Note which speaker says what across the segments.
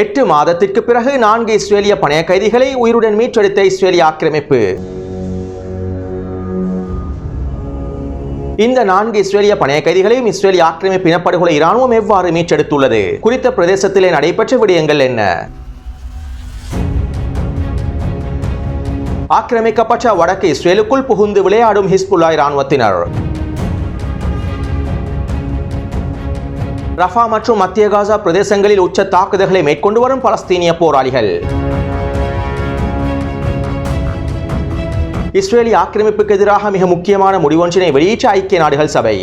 Speaker 1: எட்டு மாதத்திற்கு பிறகு நான்கு இஸ்ரேலிய பணைய கைதிகளை உயிருடன் மீட்டெடுத்த இஸ்ரேலிய ஆக்கிரமிப்பு. இந்த நான்கு இஸ்ரேலிய பணைய கைதிகளையும் இஸ்ரேலிய ஆக்கிரமிப்பு இனப்படுகொலை இராணுவம் எவ்வாறு மீட்டெடுத்துள்ளது? குறித்த பிரதேசத்திலே நடைபெற்ற விடயங்கள் என்ன? ஆக்கிரமிக்கப்பட்ட வடக்கு இஸ்ரேலுக்குள் புகுந்து விளையாடும் ஹிஸ்புல்லா இராணுவத்தினர். ரஃபா மற்றும் மத்திய காசா பிரதேசங்களில் உச்ச தாக்குதல்களை மேற்கொண்டு வரும் பலஸ்தீனிய போராளிகள். இஸ்ரேலிய ஆக்கிரமிப்புக்கு எதிராக மிக முக்கியமான முடிவொன்றினை வெளியிட்ட ஐக்கிய நாடுகள் சபை.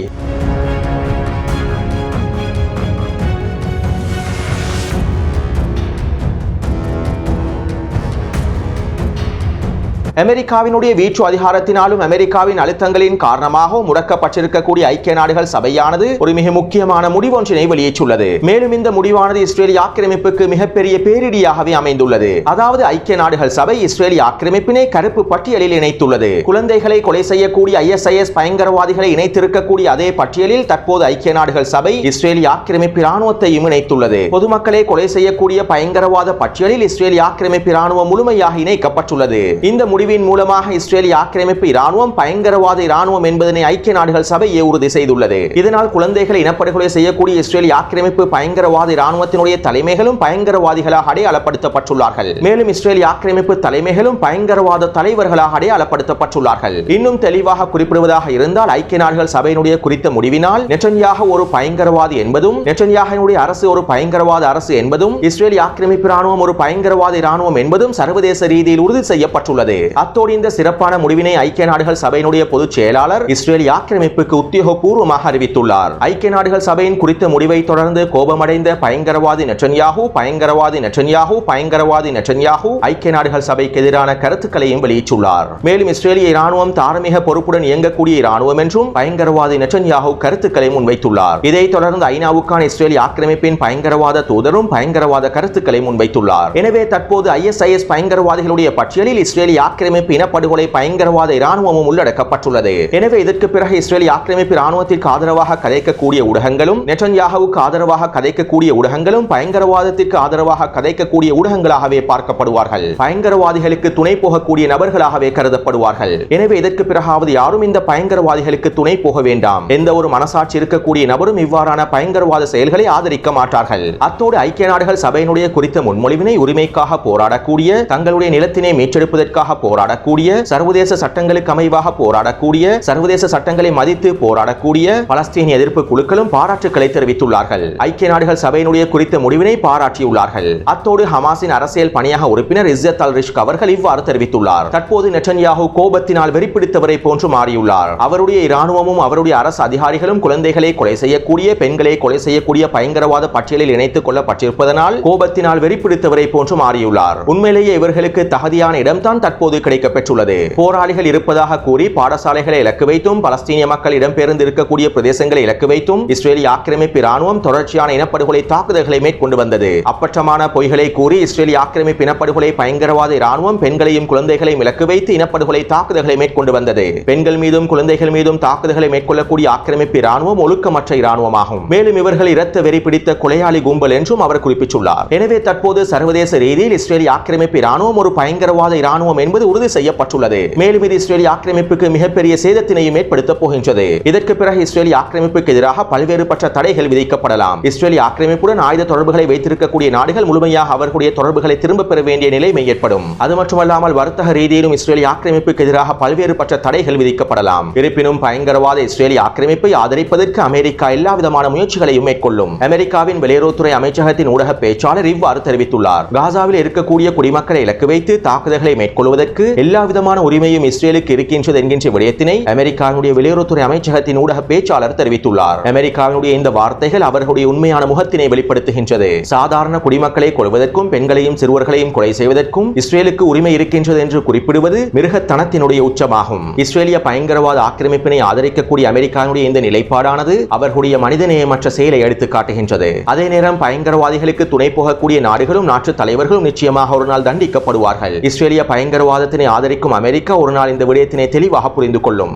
Speaker 1: அமெரிக்காவினுடைய வீச்சு அதிகாரத்தினாலும் அமெரிக்காவின் அழுத்தங்களின் காரணமாக முடக்கப்பட்டிருக்கக்கூடிய ஐக்கிய நாடுகள் சபையானது ஒரு மிக முக்கியமான முடிவொன்றினை வெளியிட்டுள்ளது. மேலும் இந்த முடிவானது இஸ்ரேலிய ஆக்கிரமிப்புக்கு மிகப்பெரிய பேரிடியாகவே அமைந்துள்ளது. அதாவது ஐக்கிய நாடுகள் சபை இஸ்ரேலிய ஆக்கிரமிப்பினை கருப்பு பட்டியலில் இணைத்துள்ளது. குழந்தைகளை கொலை செய்யக்கூடிய ஐஎஸ்ஐஎஸ் பயங்கரவாதிகளை இணைத்திருக்கக்கூடிய அதே பட்டியலில் தற்போது ஐக்கிய நாடுகள் சபை இஸ்ரேலிய ஆக்கிரமிப்பு இராணுவத்தையும் இணைத்துள்ளது. பொதுமக்களை கொலை செய்யக்கூடிய பயங்கரவாத பட்டியலில் இஸ்ரேலிய ஆக்கிரமிப்பு இராணுவம் முழுமையாக இணைக்கப்பட்டுள்ளது. இந்த முடிவு முடிவின் மூலமாக இஸ்ரேலிய ஆக்கிரமிப்பு இராணுவம் பயங்கரவாத இராணுவம் என்பதனை ஐக்கிய நாடுகள் சபை உறுதி செய்துள்ளது. இதனால் குழந்தைகளை இனப்படுகொலை செய்யக்கூடிய இஸ்ரேலிய ஆக்கிரமிப்பு பயங்கரவாத இராணுவத்தினுடைய தலைமைகளும் பயங்கரவாதிகளாக அடையாளப்படுத்தப்பட்டுள்ளார்கள். மேலும் இஸ்ரேலிய ஆக்கிரமிப்பு தலைமைகளும் பயங்கரவாத தலைவர்களாக அடையாளப்படுத்தப்பட்டுள்ளார்கள். இன்னும் தெளிவாக குறிப்பிடுவதாக இருந்தால் ஐக்கிய நாடுகள் சபையினுடைய குறித்த முடிவினால் நெற்றன்யாக ஒரு பயங்கரவாதி என்பதும் நெட்டன்யாகனுடைய அரசு ஒரு பயங்கரவாத அரசு என்பதும் இஸ்ரேலிய ஆக்கிரமிப்பு இராணுவம் ஒரு பயங்கரவாத இராணுவம் என்பதும் சர்வதேச ரீதியில் உறுதி செய்யப்பட்டுள்ளது. அத்தோடு இந்த சிறப்பான முடிவினை ஐக்கிய நாடுகள் சபையினுடைய பொதுச் செயலாளர் இஸ்ரேல் ஆக்கிரமிப்புக்கு உத்தியோகபூர்வமாக அறிவித்துள்ளார். ஐக்கிய நாடுகள் சபையின் குறித்த முடிவை தொடர்ந்து கோபமடைந்த பயங்கரவாதி நெட்டன்யாகு பயங்கரவாதி நெட்டன்யாகு பயங்கரவாதி நெட்டன்யாகு ஐக்கிய நாடுகள் சபைக்கு எதிரான கருத்துக்களையும் வெளியிட்டுள்ளார். மேலும் இஸ்ரேலிய இராணுவம் தார்மீக பொறுப்புடன் இயங்கக்கூடிய இராணுவம் என்றும் பயங்கரவாதி நெட்டன்யாகு கருத்துக்களை முன்வைத்துள்ளார். இதைத் தொடர்ந்து ஐநாவுக்கான இஸ்ரேலிய ஆக்கிரமிப்பின் பயங்கரவாத தூதரும் பயங்கரவாத கருத்துக்களை முன்வைத்துள்ளார். எனவே தற்போது ஐஎஸ்ஐஎஸ் பயங்கரவாதிகளுடைய பட்டியலில் இஸ்ரேலிய ஆக்கிரமி ஆக்கிரமிப்பு இனப்படுகொலை பயங்கரவாத இராணுவமும் உள்ளடக்கப்பட்டுள்ளது. எனவே இதற்கு பிறகு இஸ்ரேலிய ஆக்கிரமிப்பு இராணுவத்திற்கு ஆதரவாக கதைக்கக்கூடிய ஊடகங்களும் நெட்டன்யாகவுக்கு ஆதரவாக கதைக்கக்கூடிய ஊடகங்களும் பயங்கரவாதத்திற்கு ஆதரவாக கதைக்கக்கூடிய ஊடகங்களாகவே பார்க்கப்படுவார்கள். பயங்கரவாதிகளுக்கு துணை போகக்கூடிய நபர்களாகவே கருதப்படுவார்கள். எனவே இதற்கு பிறகாவது யாரும் இந்த பயங்கரவாதிகளுக்கு துணை போக வேண்டாம். எந்த ஒரு மனசாட்சி இருக்கக்கூடிய நபரும் இவ்வாறான பயங்கரவாத செயல்களை ஆதரிக்க மாட்டார்கள். அத்தோடு ஐக்கிய நாடுகள் சபையினுடைய குறித்த முன்மொழிவினை உரிமைக்காக போராடக்கூடிய தங்களுடைய நிலத்தினை மீட்டெடுப்பதற்காக போராடக்கூடிய சர்வதேச சட்டங்களுக்கு அமைவாக போராடக்கூடிய சர்வதேச சட்டங்களை மதித்து போராடக்கூடிய பலஸ்தீன எதிர்ப்பு குழுக்களும் பாராட்டுக்களை தெரிவித்துள்ளார்கள். ஐக்கிய நாடுகள் சபையினுடைய குறித்த முடிவினை பாராட்டியுள்ளார்கள். அத்தோடு ஹமாஸின் அரசியல் பணியாக உறுப்பினர் இஸ்ஸத் அல் ரிஷ்க் அவர்கள் இவ்வாறு தெரிவித்துள்ளார். தற்போது நெட்டன்யாகு கோபத்தினால் வெறிப்பிடித்தவரை போன்று மாறியுள்ளார். அவருடைய இராணுவமும் அவருடைய அரசு அதிகாரிகளும் குழந்தைகளை கொலை செய்யக்கூடிய பெண்களை கொலை செய்யக்கூடிய பயங்கரவாத பட்டியலில் இணைத்துக் கொள்ளப்பட்டிருப்பதனால் கோபத்தினால் வெறிப்பிடித்தவரை போன்று மாறியுள்ளார். உண்மையிலேயே இவர்களுக்கு தகுதியான இடம்தான் தற்போது கிடைக்கப்பெற்றுள்ளது. போராளிகள் இருப்பதாக கூறி பாடசாலைகளை இலக்கு வைத்தும் பலஸ்தீனிய மக்கள் இடம்பெயர்ந்து இருக்கக்கூடிய பிரதேசங்களை இலக்கு வைத்தும் இஸ்ரேலிய ஆக்கிரமிப்பு ராணுவம் தொடர்ச்சியான இனப்படுகொலை தாக்குதல்களை மேற்கொண்டு வந்தது. அப்பட்டமான பொய்களை கூறி இஸ்ரேலிய ஆக்கிரமிப்பு இனப்படுகொலை பயங்கரவாத ராணுவம் பெண்களையும் குழந்தைகளையும் இலக்கு வைத்து இனப்படுகொலை தாக்குதல்களை மேற்கொண்டு வந்தது. பெண்கள் மீதும் குழந்தைகள் மீதும் தாக்குதல்களை மேற்கொள்ளக்கூடிய ஆக்கிரமிப்பு ராணுவம் ஒழுக்கமற்ற இராணுவமாகும். மேலும் இவர்கள் இரத்த வெறி பிடித்த கொலையாளி கும்பல் என்றும் அவர் குறிப்பிட்டுள்ளார். எனவே தற்போது சர்வதேச ரீதியில் இஸ்ரேலிய ஆக்கிரமிப்பு ராணுவம் ஒரு பயங்கரவாத இராணுவம் என்பது உறுதி செய்யப்பட்டுள்ளது. மேலும் இது இஸ்ரேலிய ஆக்கிரமிப்புக்கு மிகப்பெரிய சேதத்தினையும் ஏற்படுத்தப் போகின்றது. இதற்கு பிறகு இஸ்ரேலிய ஆக்கிரமிப்புக்கு எதிராக பல்வேறுபட்ட தடைகள் விதிக்கப்படலாம். இஸ்ரேலிய ஆக்கிரமிப்புடன் ஆயுத தொடர்புகளை வைத்திருக்கக்கூடிய நாடுகள் முழுமையாக அவர்களுடைய தொடர்புகளை திரும்பப் பெற வேண்டிய நிலைமை ஏற்படும். அது மட்டுமல்லாமல் வர்த்தக ரீதியிலும் இஸ்ரேலிய ஆக்கிரமிப்புக்கு எதிராக பல்வேறுபட்ட தடைகள் விதிக்கப்படலாம். இருப்பினும் பயங்கரவாத இஸ்ரேலிய ஆக்கிரமிப்பை ஆதரிப்பதற்கு அமெரிக்கா எல்லா விதமான முயற்சிகளையும் மேற்கொள்ளும். அமெரிக்காவின் வெளியுறவுத்துறை அமைச்சகத்தின் ஊடக பேச்சாளர் இவ்வாறு தெரிவித்துள்ளார். காசாவில் இருக்கக்கூடிய குடிமக்களை இலக்கு வைத்து தாக்குதல்களை மேற்கொள்வதற்கு எல்லா விதமான உரிமையும் இஸ்ரேலுக்கு இருக்கின்றது என்கின்ற விடயத்தினை அமெரிக்காவினுடைய வெளியுறவுத்துறை அமைச்சகத்தின் ஊடக பேச்சாளர் தெரிவித்துள்ளார். அமெரிக்காவினுடைய இந்த வார்த்தைகள் அவர்களுடைய உண்மையான முகத்தினை வெளிப்படுத்துகின்றது. சாதாரண குடிமக்களை கொள்வதற்கும் பெண்களையும் சிறுவர்களையும் கொலை செய்வதற்கும் இஸ்ரேலுக்கு உரிமை இருக்கின்றது என்று குறிப்பிடுவது மிருகத்தனத்தினுடைய உச்சமாகும். இஸ்ரேலிய பயங்கரவாத ஆக்கிரமிப்பினை ஆதரிக்கக்கூடிய அமெரிக்காவினுடைய இந்த நிலைப்பாடானது அவர்களுடைய மனிதநேயமற்ற செயலை எடுத்து காட்டுகின்றது. அதே நேரம் பயங்கரவாதிகளுக்கு துணை போகக்கூடிய நாடுகளும் நாட்டு தலைவர்களும் நிச்சயமாக ஒரு நாள் தண்டிக்கப்படுவார்கள். இஸ்ரேலிய பயங்கரவாத பயங்கரவாதத்தினை ஆதரிக்கும் அமெரிக்கா ஒரு நாள் இந்த விடயத்தினை தெளிவாக புரிந்து கொள்ளும்.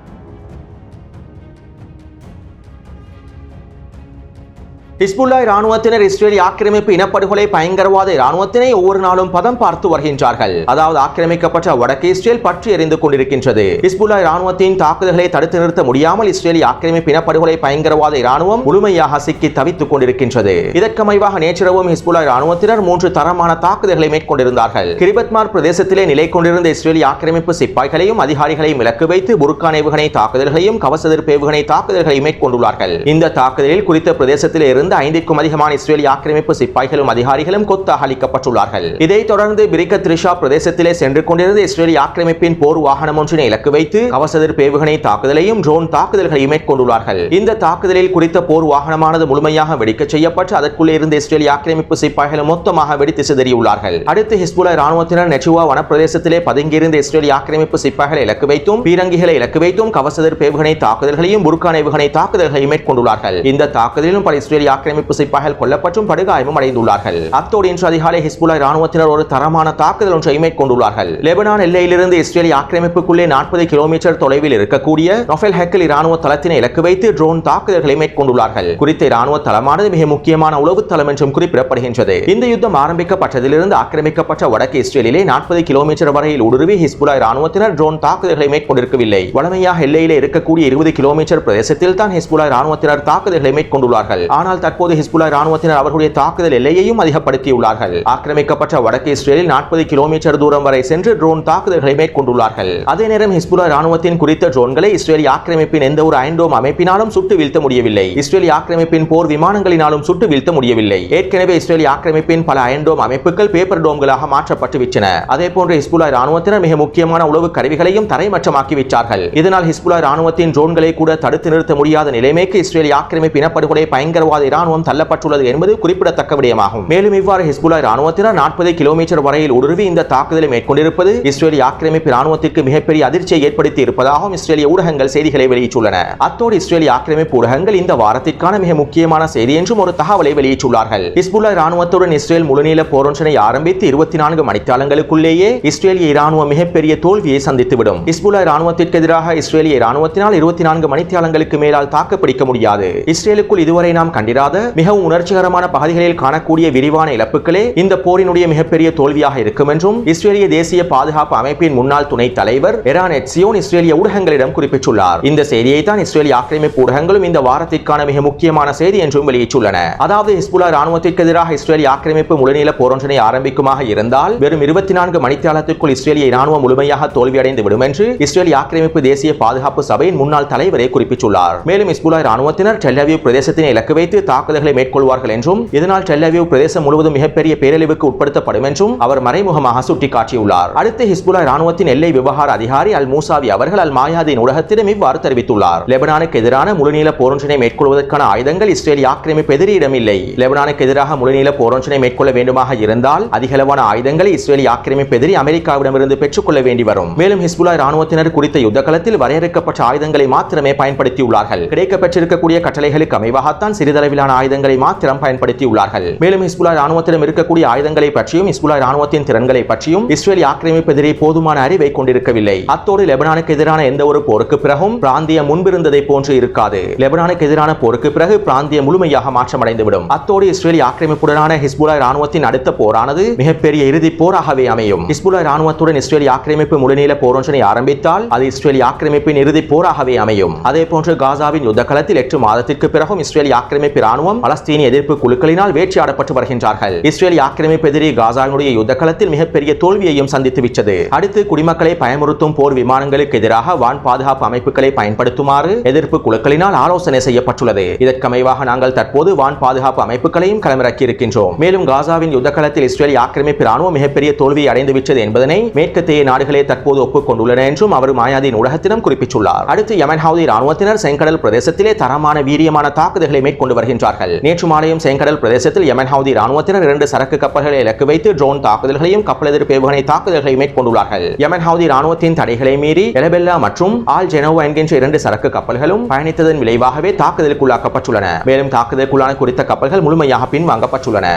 Speaker 1: ஹிஸ்புல்லா இராணுவத்தினர் இஸ்ரேல் ஆக்கிரமிப்பு இனப்படுகொலை பயங்கரவாத இராணுவத்தினை ஒவ்வொரு நாளும் பதம் பார்த்து வருகின்றார்கள். அதாவது ஆக்கிரமிக்கப்பட்ட வடக்கு இஸ்ரேல் பற்றி எறிந்து கொண்டிருக்கின்றது. ஹிஸ்புல்லா இராணுவத்தின் தாக்குதல்களை தடுத்து நிறுத்த முடியாமல் இஸ்ரேலி ஆக்கிரமிப்பு இனப்படுகொலை பயங்கரவாத இராணுவம் முழுமையாக சிக்கி தவித்துக் கொண்டிருக்கின்றது. இதற்கமைவாக நேற்றிரவும் ஹிஸ்புல்லா இராணுவத்தினர் மூன்று தரமான தாக்குதல்களை மேற்கொண்டிருந்தார்கள். கிரிபத்மார் பிரதேசத்திலே நிலை கொண்டிருந்த இஸ்ரேலி ஆக்கிரமிப்பு சிப்பாய்களையும் அதிகாரிகளையும் இலக்கு வைத்து புருக்கான் ஏவுகணை தாக்குதல்களையும் கவச எதிர்ப்பு ஏவுகணை தாக்குதல்களை மேற்கொண்டுள்ளார்கள். இந்த தாக்குதலில் குறித்த பிரதேசத்தில் இருந்து இருந்து ஐந்திற்கும் அதிகமான இஸ்ரேலி ஆக்கிரமிப்பு சிப்பாய்களும் அதிகாரிகளும் கொத்தாக அளிக்கப்பட்டுள்ளார்கள் இதைத் தொடர்ந்து பிரிக்க த்ரிஷா பிரதேசத்திலே சென்று கொண்டிருந்த இஸ்ரேலி ஆக்கிரமிப்பின் போர் வாகனம் ஒன்றினை இலக்கு வைத்து கவச எதிர்ப்பு ஏவுகணை தாக்குதலையும் ட்ரோன் தாக்குதல்களையும் மேற்கொண்டுள்ளார்கள். இந்த தாக்குதலில் குறித்த போர் வாகனமானது முழுமையாக வெடிக்கச் செய்யப்பட்டு அதற்குள்ளே இருந்த இஸ்ரேலி ஆக்கிரமிப்பு சிப்பாய்களும் மொத்தமாக வெடித்து சிதறியுள்ளார்கள். அடுத்து ஹிஸ்புல்லா ராணுவத்தினர் நெச்சுவா வனப்பிரதேசத்திலே பதுங்கியிருந்த இஸ்ரேலி ஆக்கிரமிப்பு சிப்பாய்களை இலக்கு வைத்தும் பீரங்கிகளை இலக்கு வைத்தும் கவச பேவுகணை தாக்குதல்களையும் புர்கான் ஏவுகணை தாக்குதல்களையும் மேற்கொண்டுள்ளார்கள். இந்த தாக்குதலிலும் பல இஸ்ரேலி ஆக்கிரமிப்பு சிப்பாய்கள் கொல்லப்பட்டும் படுகாயமும் அடைந்துள்ளார்கள். அத்தோடு இன்று அதிகாலை ஹிஸ்புல்லா ராணுவத்தினர் ஒரு தரமான தாக்குதல் ஒன்றை மேற்கொண்டுள்ளார்கள். லெபனான் எல்லையிலிருந்து இஸ்ரேலி ஆக்கிரமிப்புக்குள்ளே நாற்பது கிலோமீட்டர் தொலைவில் இருக்கக்கூடிய நொஃபெல் ஹெக்கல் இராணுவ தளத்தினை இலக்கு வைத்து ட்ரோன் தாக்குதல்களை மேற்கொண்டுள்ளார்கள். குறித்த இராணுவ தளமானது மிக முக்கியமான உளவு தளம் என்றும் குறிப்பிடப்படுகின்றது. இந்த யுத்தம் ஆரம்பிக்கப்பட்டதிலிருந்து ஆக்கிரமிக்கப்பட்ட வடக்கு இஸ்ரேலிலே நாற்பது கிலோமீட்டர் வரையில் ஊடுருவி ஹிஸ்புல்லா ராணுவத்தினர் ட்ரோன் தாக்குதல்களை மேற்கொண்டிருக்கவில்லை. வளமையாக எல்லையிலே இருக்கக்கூடிய இருபது கிலோமீட்டர் பிரதேசத்தில் தான் ஹிஸ்புல்லா ராணுவத்தினர் தாக்குதல்களை மேற்கொண்டுள்ளார்கள். ஆனால் தற்போது ஹிஸ்புல்லா ராணுவத்தினர் அவர்களுடைய தாக்குதல் எல்லையையும் அதிகப்படுத்தியுள்ளார்கள். ஆக்கிரமிக்கப்பட்ட வடக்கு இஸ்ரேலில் நாற்பது கிலோமீட்டர் தூரம் வரை சென்று ட்ரோன் தாக்குதல்களை மேற்கொண்டுள்ளார்கள். அதே நேரம் ஹிஸ்புல்லா ராணுவத்தின் குறித்த ட்ரோன்களை இஸ்ரேலி ஆக்கிரமிப்பின் எந்த ஒரு ஐண்டோம் அமைப்பினாலும் சுட்டு வீழ்த்த முடியவில்லை. இஸ்ரேலி ஆக்கிரமிப்பின் போர் விமானங்களினாலும் சுட்டு வீழ்த்த முடியவில்லை. ஏற்கனவே இஸ்ரேலி ஆக்கிரமிப்பின் பல ஐண்டோம் அமைப்புகள் பேப்பர் டோம்களாக மாற்றப்பட்டு விட்டன. அதே போன்று ஹிஸ்புல்லா ராணுவத்தினர் மிக முக்கியமான உளவு கருவிகளையும் தரைமட்டமாக்கி விட்டார்கள். இதனால் ஹிஸ்புல்லா ராணுவத்தின் ட்ரோன்களை கூட தடுத்து நிறுத்த முடியாத நிலைமைக்கு இஸ்ரேலி ஆக்கிரமிப்பு இனப்படுகொலை பயங்கரவாத இராணுவம் தள்ளப்பட்டுள்ளது என்பது குறிப்பிடத்தக்க விடயமாகும். மேலும் இவ்வாறு ஹிஸ்புல்லா இராணுவத்தினர் நாற்பது கிலோமீட்டர் வரையில் ஊடுருவி இந்த தாக்குதலை மேற்கொண்டிருப்பது இஸ்ரேலிய ஆக்கிரமிப்பு இராணுவத்திற்கு மிகப்பெரிய அதிர்ச்சியை ஏற்படுத்தி இருப்பதாகவும் இஸ்ரேலிய ஊடகங்கள் செய்திகளை வெளியிட்டுள்ளன. அத்தோடு இஸ்ரேலிய ஆக்கிரமிப்பு ஊடகங்கள் இந்த வாரத்திற்கான மிக முக்கியமான செய்தி என்றும் ஒரு தகவலை வெளியிட்டுள்ளார்கள். ஹிஸ்புல்லா இராணுவத்துடன் இஸ்ரேல் முழுநீள போரொன்றினை ஆரம்பித்து இருபத்தி நான்கு மணித்தாளங்களுக்குள்ளேயே இஸ்ரேலிய இராணுவம் மிகப்பெரிய தோல்வியை சந்தித்துவிடும். ஹிஸ்புல்லா ராணுவத்திற்கு எதிராக இஸ்ரேலிய இராணுவத்தினால் இருபத்தி நான்கு மணித்தியாலங்களுக்கு மேலால் தாக்குப்பிடிக்க முடியாது. இஸ்ரேலுக்குள் இதுவரை நாம் கண்டிராத மிகவும் உணர்ச்சிகரமான பகுதிகளில் காணக்கூடிய விரிவான இழப்புகளே இந்த போரினுடைய மிகப்பெரிய தோல்வியாக இருக்கும் என்றும் இஸ்ரேலிய தேசிய பாதுகாப்பு அமைப்பின் முன்னாள் துணைத் தலைவர் எரான் எட்சியோன் இஸ்ரேலிய ஊடகங்களிடம் குறிப்பிட்டுள்ளார். இந்த செய்தியை தான் இஸ்ரேலிய ஆக்கிரமிப்பு ஊடகங்களும் இந்த வாரத்திற்கான மிக முக்கியமான செய்தி என்றும் வெளியிட்டுள்ளன. அதாவது ஹிஸ்புல்லா ராணுவத்திற்கு எதிராக இஸ்ரேலிய ஆக்கிரமிப்பு முழுநீள போரொன்றினை ஆரம்பிக்குமாக இருந்தால் வெறும் இருபத்தி நான்கு மணித்தியாலத்திற்குள் இஸ்ரேலிய ராணுவம் முழுமையாக தோல்வியடைந்து விடும் என்று இஸ்ரேலிய ஆக்கிரமிப்பு தேசிய பாதுகாப்பு சபையின் முன்னாள் தலைவரே குறிப்பிட்டுள்ளார். மேலும் ஹிஸ்புல்லா ராணுவத்தினர் டெல்லவியூ பிரதேசத்தினை இலக்கு வைத்து தாக்குதல்களை மேற்கொள்வார்கள் என்றும் இதனால் டெல்லவியூ பிரதேசம் முழுவதும் மிகப்பெரிய பேரழிவுக்கு உட்படுத்தப்படும் என்றும் அவர் மறைமுகமாக சுட்டிக்காட்டியுள்ளார். அடுத்து ஹிஸ்புல்லா ராணுவத்தின் எல்லை விவகார அதிகாரி அல் மூசாவி அவர்கள் அல் மாயாதின் ஊடகத்திடம் இவ்வாறு தெரிவித்துள்ளார். லெபனானுக்கு எதிரான முழுநீள போரொன்றினை மேற்கொள்வதற்கான ஆயுதங்கள் இஸ்ரேல் ஆக்கிரமிப்பு எதிரியிடமில்லை. லெபனானுக்கு எதிராக முழுநீள போரொன்றினை மேற்கொள்ள வேண்டுமாக இருந்தால் அதிகளவான ஆயுதங்களை இஸ்ரேலிய ஆக்கிரமிப்பு எதிரி அமெரிக்காவிடமிருந்து பெற்றுக்கொள்ள வேண்டி வரும். மேலும் ஹிஸ்புல்லா ராணுவத்தினர் குறித்த யுத்த களத்தில் வரையறுக்கப்பட்ட ஆயுதங்களை மாத்திரமே பயன்படுத்தியுள்ளார்கள். கிடைக்கப்பெற்றிருக்கக்கூடிய கட்டளைகளுக்கு அமைவாகத்தான் சிறிதளவில் சிறிதளவிலான ஆயுதங்களை மாத்திரம் பயன்படுத்தியுள்ளார்கள். மேலும் ஹிஸ்புல்லா ராணுவத்திடம் இருக்கக்கூடிய ஆயுதங்களை பற்றியும் ஹிஸ்புல்லா ராணுவத்தின் திறன்களை பற்றியும் இஸ்ரேல் ஆக்கிரமிப்பு எதிரி போதுமான அறிவை கொண்டிருக்கவில்லை. அத்தோடு லெபனானுக்கு எதிரான எந்த ஒரு போருக்கு பிறகும் பிராந்தியம் முன்பிருந்ததை போன்று இருக்காது. லெபனானுக்கு எதிரான போருக்கு பிறகு பிராந்தியம் முழுமையாக மாற்றமடைந்துவிடும். அத்தோடு இஸ்ரேலிய ஆக்கிரமிப்புடனான ஹிஸ்புல்லா ராணுவத்தின் அடுத்த போரானது மிகப்பெரிய இறுதி போராகவே அமையும். ஹிஸ்புல்லா ராணுவத்துடன் இஸ்ரேலிய ஆக்கிரமிப்பு முழுநீள போரொன்றினை ஆரம்பித்தால் அது இஸ்ரேலிய ஆக்கிரமிப்பின் இறுதி போராகவே அமையும். அதே போன்று காசாவின் யுத்த களத்தில் எட்டு மாதத்திற்கு பிறகும் இஸ்ரேலிய ஆக்கிரமிப்பு ராணுவம் பலஸ்தீனிய எதிர்ப்பு குழுக்களினால் வேட்டையாடப்பட்டு வருகின்றார்கள். இஸ்ரேல் ஆக்கிரமிப்பு எதிரி காசாவினுடைய யுத்த களத்தில் மிகப்பெரிய தோல்வியையும் சந்தித்து விட்டது அடுத்து குடிமக்களை பயமுறுத்தும் போர் விமானங்களுக்கு எதிராக வான் பாதுகாப்பு அமைப்புகளை பயன்படுத்துமாறு எதிர்ப்பு குழுக்களினால் ஆலோசனை செய்யப்பட்டுள்ளது. இதற்கமைவாக நாங்கள் தற்போது வான் பாதுகாப்பு அமைப்புகளையும் களமிறக்கி இருக்கின்றோம் மேலும் காசாவின் யுத்த களத்தில் இஸ்ரேலிய ஆக்கிரமிப்பு ராணுவம் மிகப்பெரிய தோல்வியை அடைந்து விட்டது என்பதனை மேற்கத்திய நாடுகளே தற்போது ஒப்புக்கொண்டுள்ளன என்றும் அவர் மாயாதீன் ஊடகத்திடம் குறிப்பிட்டுள்ளார். அடுத்து யமன் ஹவுதி ராணுவத்தினர் செங்கடல் பிரதேசத்திலே தரமான வீரியமான தாக்குதல்களை மேற்கொண்டு வருகின்றார்கள். நேற்று மாலையும் செங்கடல் பிரதேசத்தில் யமன் ஹவுதி ராணுவத்தினர் இரண்டு சரக்கு கப்பல்களை இலக்கு வைத்து ட்ரோன் தாக்குதல்களையும் கப்பல் எதிர்ப்பு ஏவுகணை தாக்குதல்களை மேற்கொண்டுள்ளார்கள். யமன் ஹவுதி ராணுவத்தின் தடைகளை மீறி எலபெல்லா மற்றும் ஆல் ஜெனோவா என்கின்ற இரண்டு சரக்கு கப்பல்களும் பயணித்ததன் விளைவாகவே தாக்குதலுக்குள்ளாக்கப்பட்டுள்ளன. மேலும் தாக்குதலுக்குள்ளான குறித்த கப்பல்கள் முழுமையாக பின்வாங்கப்பட்டுள்ளன.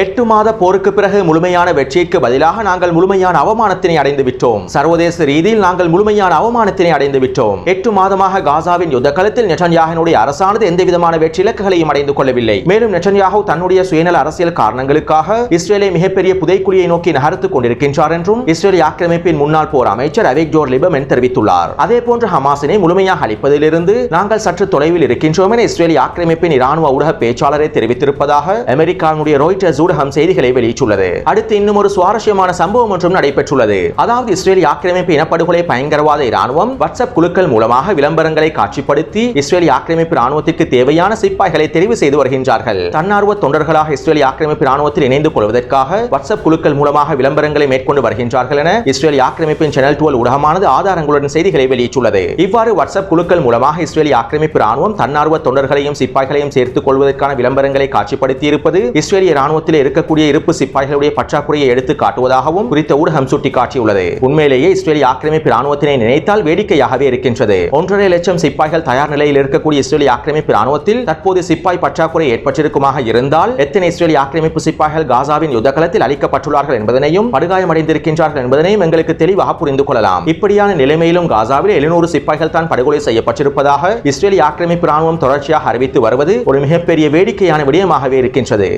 Speaker 1: எட்டு மாத போருக்கு பிறகு முழுமையான வெற்றிக்கு பதிலாக நாங்கள் முழுமையான அவமானத்தினை அடைந்து விட்டோம். சர்வதேச ரீதியில் நாங்கள் முழுமையான அவமானத்தினை அடைந்து விட்டோம். எட்டு மாதமாக காசாவின் யுத்த களத்தில் நெட்டன்யாகனுடைய அரசானது எந்த விதமான வெற்றி இலக்குகளையும் அடைந்து கொள்ளவில்லை. மேலும் நெட்டன்யாகு தன்னுடைய சுயநல அரசியல் காரணங்களுக்காக இஸ்ரேலை மிகப்பெரிய புதைக்குழியை நோக்கி நகர்த்துக் கொண்டிருக்கின்றார் என்றும் இஸ்ரேல் ஆக்கிரமிப்பின் முன்னாள் போர் அமைச்சர் அவேக் ஜோர் லிபமென் தெரிவித்துள்ளார். அதே போன்று ஹமாஸினை முழுமையாக அளிப்பதிலிருந்து நாங்கள் சற்று தொலைவில் இருக்கின்றோம் என இஸ்ரேலி ஆக்கிரமிப்பின் இராணுவ ஊடக பேச்சாளரை தெரிவித்திருப்பதாக அமெரிக்காவுடைய ராய்டர்ஸ் ஊடகம் செய்திகளை வெளியிட்டுள்ளது. அடுத்து இன்னும் ஒரு சுவாரஸ்யமான சம்பவம் ஒன்றும் நடைபெற்றுள்ளது. அதாவது இஸ்ரேலி ஆக்கிரமிப்பு இனப்படுகொலை பயங்கரவாத இராணுவம் வாட்ஸ்அப் குழுக்கள் மூலமாக விளம்பரங்களை காட்சிப்படுத்தி இஸ்ரேலி ஆக்கிரமிப்பு ராணுவத்திற்கு தேவையான சிப்பாய்களை தெரிவு செய்து வருகின்றார்கள். தன்னார்வ தொண்டர்களாக இஸ்ரேலி ஆக்கிரமிப்பு ராணுவத்தில் இணைந்து கொள்வதற்காக வாட்ஸ்அப் குழுக்கள் மூலமாக விளம்பரங்களை மேற்கொண்டு வருகின்றார்கள் என இஸ்ரேலி ஆக்கிரமிப்பின் சேனல் டுவல் ஊடகமானது ஆதாரங்களுடன் செய்திகளை வெளியிட்டுள்ளது. இவ்வாறு வாட்ஸ்அப் குழுக்கள் மூலமாக இஸ்ரேலி ஆக்கிரமிப்பு ராணுவம் தன்னார்வ தொண்டர்களையும் சிப்பாய்களையும் சேர்த்துக் கொள்வதற்கான விளம்பரங்களை காட்சிப்படுத்தி இருப்பது இஸ்ரேலிய இருக்கக்கூடிய இருப்பு சிப்பாய்களுடைய பற்றாக்குறையை எடுத்து காட்டுவதாகவும் குறித்த ஊடகம் சுட்டிக்காட்டியுள்ளது. உண்மையிலேயே இஸ்ரேலிய ஆக்கிரமிப்பு ராணுவத்தினை நினைத்தால் வேடிக்கையாகவே இருக்கின்றது. ஒன்றரை லட்சம் சிப்பாய்கள் தயார் நிலையில் இருக்கக்கூடிய இஸ்ரேலிய ஆக்கிரமிப்பு ராணுவத்தில் தற்போது சிப்பாய் பற்றாக்குறை ஏற்பட்டிருக்குமாக இருந்தால் எத்தனை இஸ்ரேலிய ஆக்கிரமிப்பு சிப்பாய்கள் காசாவின் யுத்தகலத்தில் அளிக்கப்பட்டுள்ளார்கள் என்பதனையும் படுகாயமடைந்திருக்கின்றார்கள் என்பதனையும் எங்களுக்கு தெளிவாக புரிந்து கொள்ளலாம். இப்படியான நிலைமையிலும் காசாவில் எழுநூறு சிப்பாய்கள் தான் படுகொலை செய்யப்பட்டிருப்பதாக இஸ்ரேலிய ஆக்கிரமிப்பு ராணுவம் தொடர்ச்சியாக அறிவித்து வருவது ஒரு மிகப்பெரிய வேடிக்கையான விடயமாகவே இருக்கின்றது.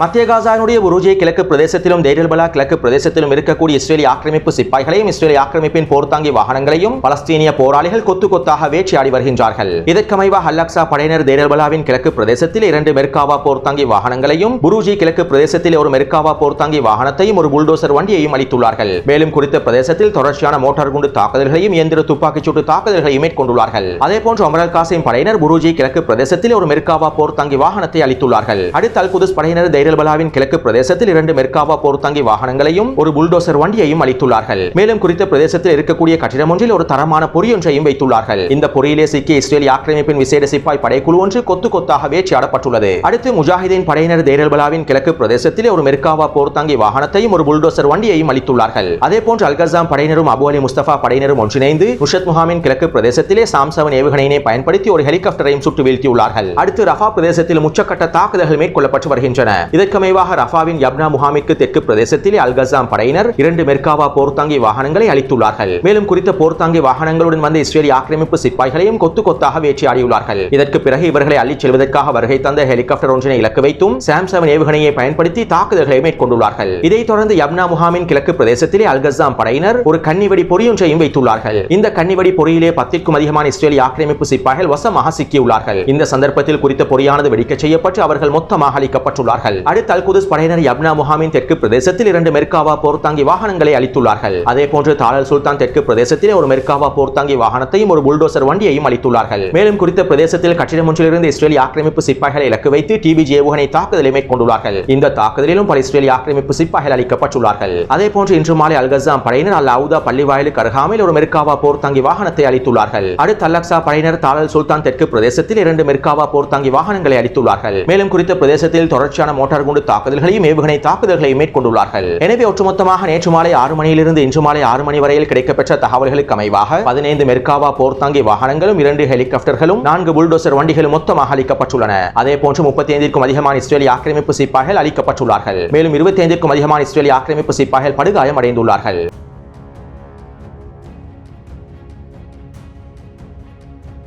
Speaker 1: மத்திய காசாவினுடைய உருஜே கிழக்கு பிரதேசத்திலும் தேடல்பலா கிழக்கு பிரதேசத்திலும் இருக்கக்கூடிய இஸ்ரேலிய ஆக்கிரமிப்பு சிப்பாய்களையும் இஸ்ரேலிய ஆக்கிரமிப்பின் போர்த்தாங்கி வாகனங்களையும் பலஸ்தீனிய போராளிகள் கொத்து கொத்தாக வேட்டையாடி வருகின்றார்கள். இதற்கமைவாக அல்லக்சா படையினர் தேரல்பலாவின் கிழக்கு பிரதேசத்தில் இரண்டு மெர்காவா போர்த்தாங்கி வாகனங்களையும் புருஜி கிழக்கு பிரதேசத்தில் ஒரு மெர்காவா போர்த்தாங்கி வாகனத்தையும் ஒரு புல்டோசர் வண்டியையும் அளித்துள்ளார்கள். மேலும் குறித்த பிரதேசத்தில் தொடர்ச்சியான மோட்டார் குண்டு தாக்குதல்களையும் இயந்திர துப்பாக்கிச் சூட்டு தாக்குதல்களையும் மேற்கொண்டுள்ளார்கள். அதேபோன்று அமரல் காசிம் படையினர் புருஜி கிழக்கு பிரதேசத்தில் ஒரு மெர்காவா போர்த்தாங்கி வாகனத்தை அளித்துள்ளார்கள். அடுத்த அல் படையினர் தைரல்பலாவின் கிழக்கு பிரதேசத்தில் இரண்டு மெர்காவா போர்த்தாங்கி வாகனங்களையும் ஒரு புல்டோசர் வண்டியையும் அளித்துள்ளார்கள். மேலும் குறித்த பிரதேசத்தில் இருக்கக்கூடிய கட்டிடம் ஒன்றில் ஒரு தரமான பொறி ஒன்றையும் வைத்துள்ளார்கள். இந்த பொறியிலே சிக்கிய இஸ்ரேல் ஆக்கிரமிப்பின் விசேட சிப்பாய் படைக்குழு ஒன்று கொத்து கொத்தாக வேட்டையாடப்பட்டுள்ளது. அடுத்து முஜாஹிதீன் படையினர் தேரல்பலாவின் கிழக்கு பிரதேசத்தில் ஒரு மெர்காவா போர்த்தாங்கி வாகனத்தையும் ஒரு புல்டோசர் வண்டியையும் அளித்துள்ளார்கள். அதே போன்று அல்கசாம் படையினரும் அபு அலி முஸ்தபா படையினரும் ஒன்றிணைந்து முஷத் முகாமின் கிழக்கு பிரதேசத்திலே சாம்சவன் ஏவுகணையினை பயன்படுத்தி ஒரு ஹெலிகாப்டரையும் சுட்டு வீழ்த்தியுள்ளார்கள். அடுத்து ரஃபா பிரதேசத்தில் உச்சக்கட்ட தாக்குதல்கள் மேற்கொள்ளப்பட்டு வருகின்றன. இதற்கமைவாக ரஃபாவின் யப்னா முகாமிற்கு தெற்கு பிரதேசத்திலே அல்கசாம் படையினர் இரண்டு மெர்காவா போர்த்தாங்கி வாகனங்களை அளித்துள்ளார்கள் மேலும் குறித்த போர்த்தாங்கி வாகனங்களுடன் வந்த இஸ்ரேலி ஆக்கிரமிப்பு சிப்பாய்களையும் கொத்து கொத்தாக வேற்றியாடியுள்ளார்கள் இதற்கு பிறகு இவர்களை அள்ளிச் செல்வதற்காக வருகை தந்த ஹெலிகாப்டர் ஒன்றினை இலக்கு வைத்தும் சாம்சவன் ஏவுகணையை பயன்படுத்தி தாக்குதல்களை மேற்கொண்டுள்ளார்கள். இதைத் தொடர்ந்து யப்னா முகாமின் கிழக்கு பிரதேசத்திலே அல்கசாம் படையினர் ஒரு கன்னிவெடி பொறியொன்றையும் வைத்துள்ளார்கள். இந்த கன்னிவெடி பொறியிலே பத்திற்கும் அதிகமான இஸ்ரேலி ஆக்கிரமிப்பு சிப்பாய்கள் வசமாக சிக்கியுள்ளார்கள். இந்த சந்தர்ப்பத்தில் குறித்த பொறியானது வெடிக்கச் செய்யப்பட்டு அவர்கள் மொத்தமாக அளிக்கப்பட்டுள்ளார்கள் அடுத்த அல் குதுஸ் படையினர் யப்னா முகாமின் தெற்கு பிரதேசத்தில் இரண்டு மெர்காவா போர்த்தாங்கி வாகனங்களை அளித்துள்ளார்கள். அதே போன்று தாளல் சுல்தான் தெற்கு பிரதேசத்திலே ஒரு மெர்காவா போர்த்தாங்கி வாகனத்தையும் ஒரு புல்டோசர் வண்டியையும் அளித்துள்ளார்கள். மேலும் குறித்த பிரதேசத்தில் கட்டிடம் ஒன்றிலிருந்து இஸ்ரேலிய ஆக்கிரமிப்பு சிப்பாய்களை இலக்கு வைத்து டிவி ஜேவுகனை தாக்குதலை மேற்கொண்டுள்ளார்கள். இந்த தாக்குதலிலும் பல இஸ்ரேலிய ஆக்கிரமிப்பு சிப்பாய்கள் அளிக்கப்பட்டுள்ளார்கள். அதே போன்று இன்று மாலை அல்கசாம் படையினர் அல் அவுதா பள்ளி வாயிலுக்கு அருகாமையில் ஒரு மெர்காவா போர்த்தாங்கி வாகனத்தை அளித்துள்ளார்கள். அடுத்து அல்லக்சா படையினர் தாளல் சுல்தான் தெற்கு பிரதேசத்தில் இரண்டு மெர்காவா போர்த்தாங்கி வாகனங்களை அளித்துள்ளார்கள். மேலும் குறித்த பிரதேசத்தில் தொடர்ச்சியான மோட்டார் குண்டு தாக்குதல்களையும் ஏவுகணை தாக்குதல்களையும் மேற்கொண்டுள்ளார்கள். எனவே ஒட்டுமொத்தமாக நேற்று மாலை ஆறு மணியிலிருந்து இன்று மாலை ஆறு மணி வரையில் கிடைக்கப்பெற்ற தகவல்களுக்கு அமைவாக பதினைந்து மெர்காவா போர்த்தாங்கி வாகனங்களும் இரண்டு ஹெலிகாப்டர்களும் நான்கு புல்டோசர் வண்டிகளும் மொத்தமாக அளிக்கப்பட்டுள்ளன. அதே போன்று முப்பத்தி ஐந்திற்கும் அதிகமான இஸ்ரேலிய ஆக்கிரமிப்பு சிப்பாய்கள் அளிக்கப்பட்டுள்ளார்கள். மேலும் இருபத்தி ஐந்திற்கும் அதிகமான இஸ்ரேலிய ஆக்கிரமிப்பு சிப்பாய்கள் படுகாயம் அடைந்துள்ளார்கள்.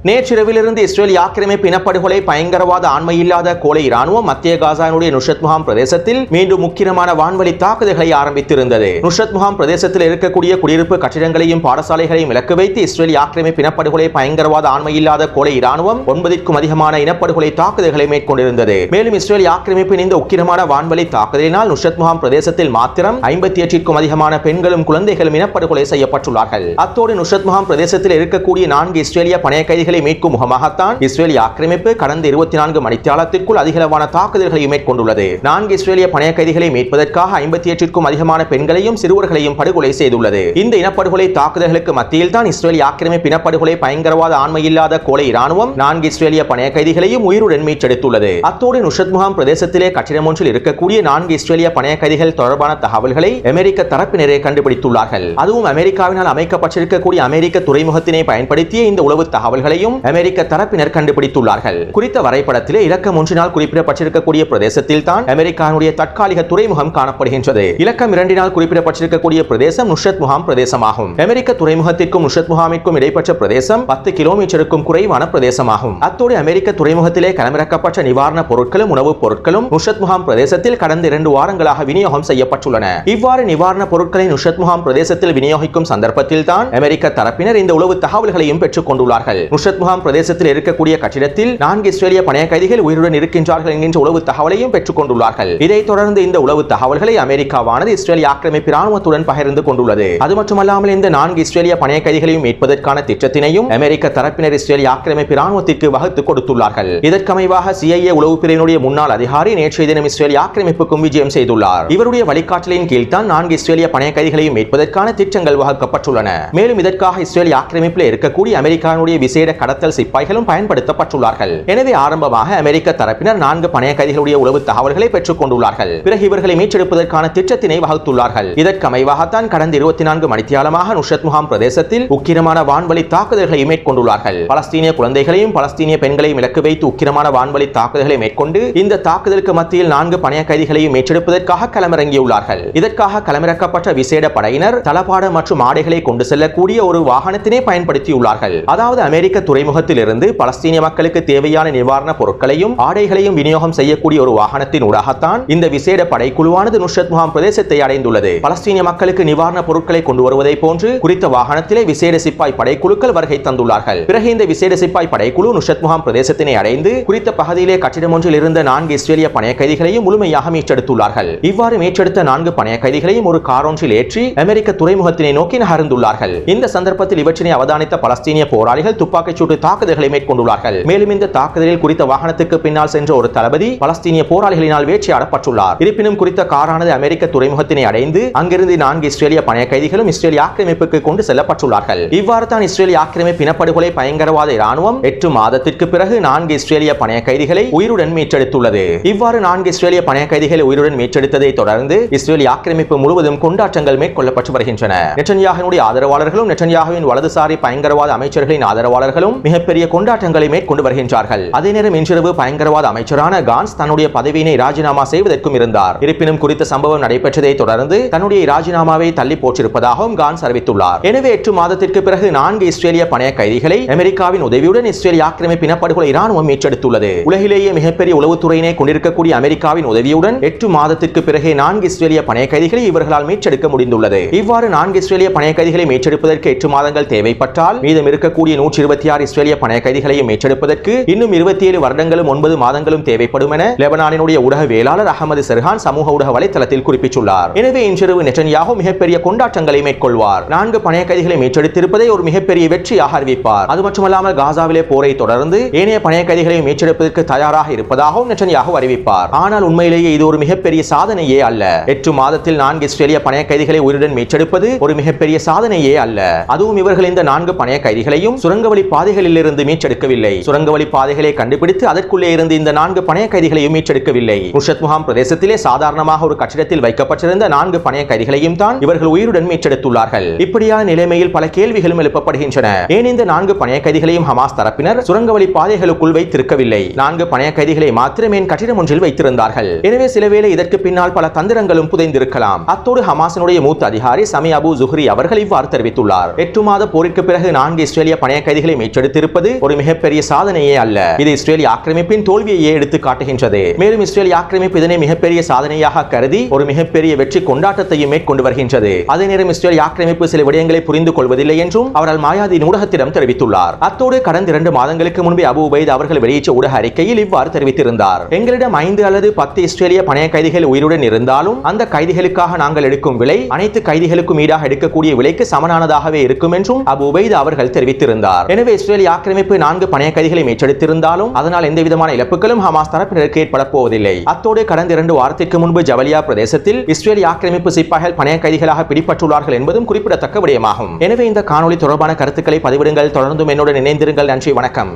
Speaker 1: நேற்றிரவிலிருந்து இஸ்ரேல் ஆக்கிரமிப்பு இனப்படுகொலை பயங்கரவாத ஆண்மையில்லாத கோலை இராணுவம் மத்திய காசானுடைய நுஷத் முகாம் பிரதேசத்தில் மீண்டும் முக்கியமான வான்வழி தாக்குதல்களை ஆரம்பித்திருந்தது. நுஷத் முகாம் பிரதேசத்தில் இருக்கக்கூடிய குடியிருப்பு கட்டிடங்களையும் பாடசாலைகளையும் இலக்கு வைத்து இஸ்ரேல் ஆக்கிரமிப்பு இனப்படுகொலை பயங்கரவாத ஆண்மையில்லாத கோலை இராணுவம் ஒன்பதிற்கும் அதிகமான இனப்படுகொலை தாக்குதல்களை மேற்கொண்டிருந்தது. மேலும் இஸ்ரேல் ஆக்கிரமிப்பின் இந்த உக்கிரமான வான்வழி தாக்குதலினால் நுஷத் முகாம் பிரதேசத்தில் மாத்திரம் ஐம்பத்தி எட்டிற்கும் அதிகமான பெண்களும் குழந்தைகளும் இனப்படுகொலை செய்யப்பட்டுள்ளார்கள். அத்தோடு நுஷத் முகாம் பிரதேசத்தில் இருக்கக்கூடிய நான்கு இஸ்ரேலிய பணைய கைதிகள் மீட்கும் முகமாகத்தான் இஸ்ரேலிய ஆக்கிரமிப்பு கடந்த இருபத்தி நான்கு மணித்தியாலத்திற்குள் அதிகளவான தாக்குதல்களை மேற்கொண்டுள்ளது. நான்கு இஸ்ரேலிய பணைய கைதிகளை மீட்பதற்காக ஐம்பத்தி எட்டிற்கும் அதிகமான பெண்களையும் சிறுவர்களையும் படுகொலை செய்துள்ளது. இந்த இனப்படுகொலை தாக்குதல்களுக்கு மத்தியில் தான் இஸ்ரேலிய ஆக்கிரமிப்பு இனப்படுகொலை பயங்கரவாத ஆண்மையில்லாத கோலை இராணுவம் நான்கு இஸ்ரேலிய பணைய கைதிகளையும் உயிருடன் மீட்டெடுத்துள்ளது. அத்தோடு நுஷத் முகாம் பிரதேசத்திலே கட்டிடம் ஒன்றில் இருக்கக்கூடிய நான்கு இஸ்ரேலிய பணைய கைதிகள் தொடர்பான தகவல்களை அமெரிக்க தரப்பினரே கண்டுபிடித்துள்ளார்கள். அதுவும் அமெரிக்காவினால் அமைக்கப்பட்டிருக்கக்கூடிய அமெரிக்க துறைமுகத்தினை பயன்படுத்திய இந்த உளவு தகவல்களையும் என்பதையும் அமெரிக்க தரப்பினர் கண்டுபிடித்துள்ளார்கள். குறித்த வரைபடத்திலே இலக்கம் ஒன்றினால் குறிப்பிடப்பட்டிருக்கக்கூடிய பிரதேசத்தில் தான் அமெரிக்காவுடைய தற்காலிக துறைமுகம் காணப்படுகின்றது. இலக்கம் இரண்டினால் குறிப்பிடப்பட்டிருக்கக்கூடிய பிரதேசம் நுஷத் முகாம் பிரதேசமாகும். அமெரிக்க துறைமுகத்திற்கும் நுஷத் முகாமிற்கும் இடைப்பட்ட பிரதேசம் பத்து கிலோமீட்டருக்கும் குறைவான பிரதேசமாகும். அத்தோடு அமெரிக்க துறைமுகத்திலே களமிறக்கப்பட்ட நிவாரண பொருட்களும் உணவுப் பொருட்களும் நுஷத் முகாம் பிரதேசத்தில் கடந்த இரண்டு வாரங்களாக விநியோகம் செய்யப்பட்டுள்ளன. இவ்வாறு நிவாரண பொருட்களை நுஷத் முகாம் பிரதேசத்தில் விநியோகிக்கும் சந்தர்ப்பத்தில் தான் அமெரிக்க தரப்பினர் இந்த உளவு தகவல்களையும் பெற்றுக் கொண்டுள்ளார்கள். நுஷத் முகாம் பிரதேசத்தில் இருக்கக்கூடிய கட்டிடத்தில் நான்கு இஸ்ரேலிய பணைய கைதிகள் உயிருடன் இருக்கின்றார்கள் என்கின்ற உளவு தகவலையும் பெற்றுக் கொண்டுள்ளார்கள். இதைத் தொடர்ந்து இந்த உளவு தகவல்களை அமெரிக்காவானது இஸ்ரேலிய ஆக்கிரமிப்பு ராணுவத்துடன் பகிர்ந்து கொண்டுள்ளது. அது மட்டுமல்லாமல் இந்த நான்கு இஸ்ரேலிய பணைய கைதிகளையும் மீட்பதற்கான திட்டத்தினையும் அமெரிக்க தரப்பினர் இஸ்ரேலிய ஆக்கிரமிப்பு ராணுவத்திற்கு வகுத்து கொடுத்துள்ளார்கள். இதற்கமைவாக சிஐஏ உளவு பிரிவினுடைய முன்னாள் அதிகாரி நேற்றைய தினம் இஸ்ரேலிய ஆக்கிரமிப்புக்கும் விஜயம் செய்துள்ளார். இவருடைய வழிகாட்டலின் கீழ் தான் நான்கு இஸ்ரேலிய பணைய கைதிகளையும் மீட்பதற்கான திட்டங்கள் வகுக்கப்பட்டுள்ளன. மேலும் இதற்காக இஸ்ரேலிய ஆக்கிரமிப்பில் இருக்கக்கூடிய அமெரிக்காவுடைய விசேட கடத்தல் சிப்பாய்களும் பயன்படுத்தப்பட்டுள்ளார்கள். எனவே ஆரம்பமாக அமெரிக்க தரப்பினர் நான்கு பணைய கைதிகளுடைய உளவு தகவல்களை பெற்றுக் கொண்டுள்ளார்கள். பிறகு இவர்களை மீட்டெடுப்பதற்கான திட்டத்தினை வகுத்துள்ளார்கள். இதற்கமைவாகத்தான் கடந்த இருபத்தி நான்கு மணித்தியாலமாக நுஷத் முகாம் பிரதேசத்தில் உக்கிரமான வான்வழி தாக்குதல்களை மேற்கொண்டுள்ளார்கள். பலஸ்தீனிய குழந்தைகளையும் பலஸ்தீனிய பெண்களையும் இலக்கு வைத்து உக்கிரமான வான்வழி தாக்குதல்களை மேற்கொண்டு இந்த தாக்குதலுக்கு மத்தியில் நான்கு பணைய கைதிகளையும் மீட்டெடுப்பதற்காக களமிறங்கியுள்ளார்கள். இதற்காக களமிறக்கப்பட்ட விசேட படையினர் தளபாட மற்றும் ஆடைகளை கொண்டு செல்லக்கூடிய ஒரு வாகனத்தினை பயன்படுத்தியுள்ளார்கள். அதாவது அமெரிக்க துறைமுகத்தில் இருந்து பலஸ்தீனிய மக்களுக்கு தேவையான நிவாரண பொருட்களையும் ஆடைகளையும் விநியோகம் செய்யக்கூடிய ஒரு வாகனத்தின் ஊடாகத்தான் இந்த விசேட படைக்குழுவானது நுஷத் முகாம் பிரதேசத்தை அடைந்துள்ளது. பலஸ்தீனிய மக்களுக்கு நிவாரண பொருட்களை கொண்டு வருவதை போன்று குறித்த வாகனத்திலே விசேட சிப்பாய் படைக்குழுக்கள் வருகை தந்துள்ளார்கள். பிறகு இந்த விசேட சிப்பாய் படைக்குழு நுஷத் முகாம் பிரதேசத்தினை அடைந்து குறித்த பகுதியிலே கட்டிடம் ஒன்றில் இருந்த நான்கு இஸ்ரேலிய பணைய கைதிகளையும் முழுமையாக மீட்டெடுத்துள்ளார்கள். இவ்வாறு மீட்டெடுத்த நான்கு பணைய கைதிகளையும் ஒரு கார் ஒன்றில் ஏற்றி அமெரிக்க துறைமுகத்தினை நோக்கி நகர்ந்துள்ளார்கள். இந்த சந்தர்ப்பத்தில் இவற்றினை அவதானித்த பலஸ்தீனிய போராளிகள் துப்பாக்கி சூட்டு தாக்குதல்களை மேற்கொண்டுள்ளார்கள். மேலும் இந்த தாக்குதலில் குறித்த வாகனத்துக்கு பின்னால் சென்ற ஒரு தளபதி பலஸ்தீனிய போராளிகளினால் வேட்டையாடப்பட்டுள்ளார். இருப்பினும் குறித்த காரானது அமெரிக்க துறைமுகத்தினை அடைந்து அங்கிருந்து நான்கு இஸ்ரேலிய பணைய கைதிகளும் இஸ்ரேலிய ஆக்கிரமிப்புக்கு கொண்டு செல்லப்பட்டுள்ளார்கள். இவ்வாறு தான் இஸ்ரேலிய ஆக்கிரமிப்பு இனப்படுகொலை பயங்கரவாத இராணுவம் எட்டு மாதத்திற்கு பிறகு நான்கு இஸ்ரேலிய பணைய கைதிகளை உயிருடன் மீட்டெடுத்துள்ளது. இவ்வாறு நான்கு இஸ்ரேலிய பணைய கைதிகளை உயிருடன் மீட்டெடுத்ததை தொடர்ந்து இஸ்ரேலிய ஆக்கிரமிப்பு முழுவதும் கொண்டாட்டங்கள் மேற்கொள்ளப்பட்டு வருகின்றன. நெட்டன்யாகனுடைய ஆதரவாளர்களும் நெட்டன்யாகவின் வலதுசாரி பயங்கரவாத அமைச்சர்களின் ஆதரவாளர்களும் மிகப்பெரிய கொண்டாட்டங்களை மேற்கொண்டு வருகின்றார்கள். அதே நேரம் இன்றிரவு பயங்கரவாத அமைச்சரான கான்ஸ் தன்னுடைய பதவியினை ராஜினாமா செய்வதற்கும் இருந்தார். இருப்பினும் குறித்த சம்பவம் நடைபெற்றதை தொடர்ந்து தன்னுடைய ராஜினாமாவை தள்ளி போற்றிருப்பதாகவும் கான்ஸ் அறிவித்துள்ளார். எனவே எட்டு மாதத்திற்கு பிறகு நான்கு இஸ்ரேலிய பணைய கைதிகளை அமெரிக்காவின் உதவியுடன் இஸ்ரேலிய ஆக்கிரமிப்பு இனப்படுகொலை இராணுவம் மீட்டெடுத்துள்ளது. உலகிலேயே மிகப்பெரிய உளவுத்துறையினை கொண்டிருக்கக்கூடிய அமெரிக்காவின் உதவியுடன் எட்டு மாதத்திற்கு பிறகு நான்கு இஸ்ரேலிய பணைய கைதிகளை இவர்களால் மீட்டெடுக்க முடிந்துள்ளது. இவ்வாறு நான்கு இஸ்ரேலிய பணைய கைதிகளை மீட்டெடுப்பதற்கு எட்டு மாதங்கள் தேவைப்பட்டால் மீதம் இருக்கக்கூடிய நூற்றி இருபத்தி ஆறு இஸ்ரேலிய பணைய கைதிகளையும் மீட்டெடுப்பதற்கு இன்னும் இருபத்தி ஏழு வருடங்களும் ஒன்பது மாதங்களும் தேவைப்படும் என லெபனானினுடைய ஊடகவியலாளர் அகமது செர்ஹான் சமூக ஊடக வலைதளத்தில் குறிப்பிட்டுள்ளார். எனவே இன்றிரவு நெட்டன்யாகு மிகப்பெரிய கொண்டாட்டங்களை மேற்கொள்வார். நான்கு பணைய கைதிகளை மீட்டெடுத்திருப்பதை ஒரு மிகப்பெரிய வெற்றியாக அறிவிப்பார். அது மட்டுமல்லாமல் காசாவிலே போரை தொடர்ந்து ஏனைய பணைய கைதிகளை மீட்டெடுப்பதற்கு தயாராக இருப்பதாகவும் நெட்டன்யாகு அறிவிப்பார். ஆனால் உண்மையிலேயே இது ஒரு மிகப்பெரிய சாதனையே அல்ல. எட்டு மாதத்தில் நான்கு இஸ்ரேலிய பணைய கைதிகளை உயிருடன் மீட்டெடுப்பது ஒரு மிகப்பெரிய சாதனையே அல்ல. அதுவும் இவர்கள் இந்த நான்கு பணைய கைதிகளையும் சுரங்கவழி பாதைகளிலிருந்து மீட்டெடுக்கவில்லை. சுரங்க வழி பாதைகளை கண்டுபிடித்து அதற்குள்ளே இருந்து இந்த நான்கு பணைய கைதிகளையும் மீட்டெடுக்கவில்லை. முஷத் முகாம் பிரதேசத்திலே சாதாரணமாக ஒரு கட்டிடத்தில் வைக்கப்பட்டிருந்த நான்கு பணைய கைதிகளையும் தான் இவர்கள் உயிருடன் மீட்டெடுத்துள்ளார்கள். இப்படியான நிலைமையில் பல கேள்விகளும் எழுப்பப்படுகின்றன. ஏன் இந்த நான்கு பணைய கைதிகளையும் ஹமாஸ் தரப்பினர் சுரங்க வழி பாதைகளுக்குள் வைத்திருக்கவில்லை? நான்கு பணைய கைதிகளை மாத்திரமே கட்டிடம் ஒன்றில் வைத்திருந்தார்கள். எனவே சிலவேளை இதற்கு பின்னால் பல தந்திரங்களும் புதைந்திருக்கலாம். அத்தோடு ஹமாஸினுடைய மூத்த அதிகாரி சமி அபு ஜுஹ்ரி அவர்கள் இவ்வாறு தெரிவித்துள்ளார். எட்டு மாத போருக்கு பிறகு நான்கு இஸ்ரேலிய பணைய கைதிகளை மீட்டெடுத்திருப்பது ஒரு மிகப்பெரிய சாதனையே அல்ல. இது இஸ்ரேலிய ஆக்கிரமிப்பின் தோல்வியையே எடுத்து காட்டுகின்றது. மேலும் இஸ்ரேலிய ஆக்கிரமிப்பு இதனை மிகப்பெரிய சாதனையாக கருதி ஒரு மிகப்பெரிய வெற்றி கொண்டாட்டத்தையும் மேற்கொண்டு வருகின்றது. அதே நேரம் இஸ்ரேலிய ஆக்கிரமிப்பு சில விடயங்களை புரிந்து கொள்வதில்லை என்றும் அவரால் மாயாதி ஊடகத்திடம் தெரிவித்துள்ளார். அத்தோடு கடந்த இரண்டு மாதங்களுக்கு முன்பே அபு உபைத் அவர்கள் வெளியிட்ட ஊடக அறிக்கையில் இவ்வாறு தெரிவித்திருந்தார். எங்களிடம் ஐந்து அல்லது பத்து இஸ்ரேலிய பணைய கைதிகள் உயிருடன் இருந்தாலும் அந்த கைதிகளுக்காக நாங்கள் எடுக்கும் விலை அனைத்து கைதிகளுக்கும் ஈடாக எடுக்கக்கூடிய விலைக்கு சமனானதாகவே இருக்கும் என்றும் அபு உபைத் அவர்கள் தெரிவித்திருந்தார். எனவே இஸ்ரேலிய ஆக்கிரமிப்பு நான்கு பணைய கைதிகளை மீட்டெடுத்திருந்தாலும் அதனால் எந்த விதமான இழப்புகளும் ஹமாஸ் தரப்பினருக்கு ஏற்பட போவதில்லை அத்தோடு கடந்த இரண்டு வாரத்திற்கு முன்பு ஜவலியா பிரதேசத்தில் இஸ்ரேலிய ஆக்கிரமிப்பு சிப்பாய்கள் பணைய கைதிகளாக பிடிபட்டுள்ளார்கள் என்பதும் குறிப்பிடத்தக்க விடயமாகும். எனவே இந்த காணொளி தொடர்பான கருத்துக்களை பதிவிடுங்கள். தொடர்ந்தும் என்னுடன் இணைந்திருங்கள். நன்றி. வணக்கம்.